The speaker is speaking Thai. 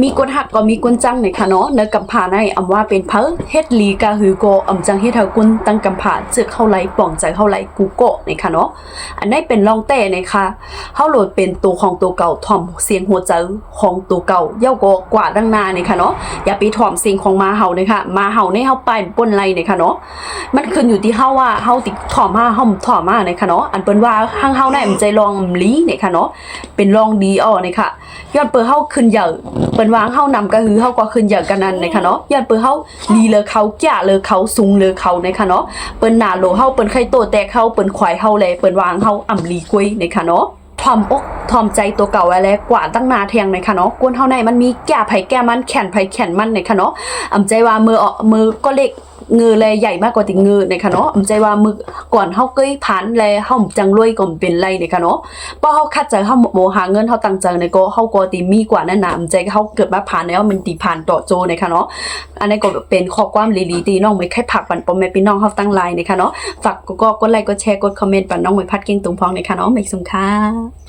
มีกวนหักก็มีกวนจังในค่ะเนาะเนื้อกำผาในอำว่าเป็นเพอเฮ็ดลีกาหือโกอำจังเฮ็ดเฮากุนตั้งกำผาเจือกเข้าไหลป่องใจเข้าไหลกูโกในค่ะเนาะอันนี้เป็นรองแต่ในค่ะเฮาโหลดเป็นตัวของตัวเก่าถ่อมเสียงหัวใจของตัวเก่าเย้าก็กว่าดังนาในค่ะเนาะอย่าไปถ่อมเสียงของมาเฮาเลยค่ะมาเฮาในเฮาไปป่นไรในค่ะเนาะมันขึ้นอยู่ที่เฮาว่าเฮาติถ่อมมาเฮาถ่อมมาในค่ะเนาะอันเปิ้นว่าห้างเฮาได้มันใจลองลีในค่ะเนาะเป็นรองดีอ้อในค่ะย้อนเปิ้นเฮาขึ้นเหยอะ เปิ้นวางเฮานำก็คือเฮาก็ขึ้นเหยอะกันนั่นในค่ะเนาะย่านเปิ้นเฮาลีเลอเขาแก่เลอเขาสูงเลอเขาในค่ะเนาะเปิ้นหน้าโลเฮาเปิ้นไข่โตแตกเฮาเปิ้นควายเฮาแลเปิ้นวางเฮาอ่ำลีกวยในค่ะเนาะทอมอกทอมใจตัวเก่าไว้แล้วกว่าตั้งนาเทียงในค่ะเนาะกวนเท่าในมันมีแก่ไผแก่มันแขนไผแขนมันในค่ะเนาะอำใจว่ามือออมือก็เล็ก งือแลใหญ่มากกว่าติเงือในคะเนาะอำใจว่ามือก่อนเฮาเกยผ่านแลเฮาจังรวยก็เป็นไรในคะเนาะเพราะเฮาคัดใจเฮาโมหาเงินเฮาตั้งใจในก็เฮาก็ติมีกว่านั่นน่ะอำใจเฮาเกิดมาผ่านแล้วมันติผ่านต่อโจในคะเนาะอันนี้ก็เป็นข้อความลีๆที่น้องไม่แค่ผักปันปอมแม่พี่น้องเฮาตั้งไลน์ในคะเนาะฝากก็กดไลค์กดแชร์กดคอมเมนต์ปันน้องไม่พัดเก่งตุงพองในคะเนาะไม่สงค่ะ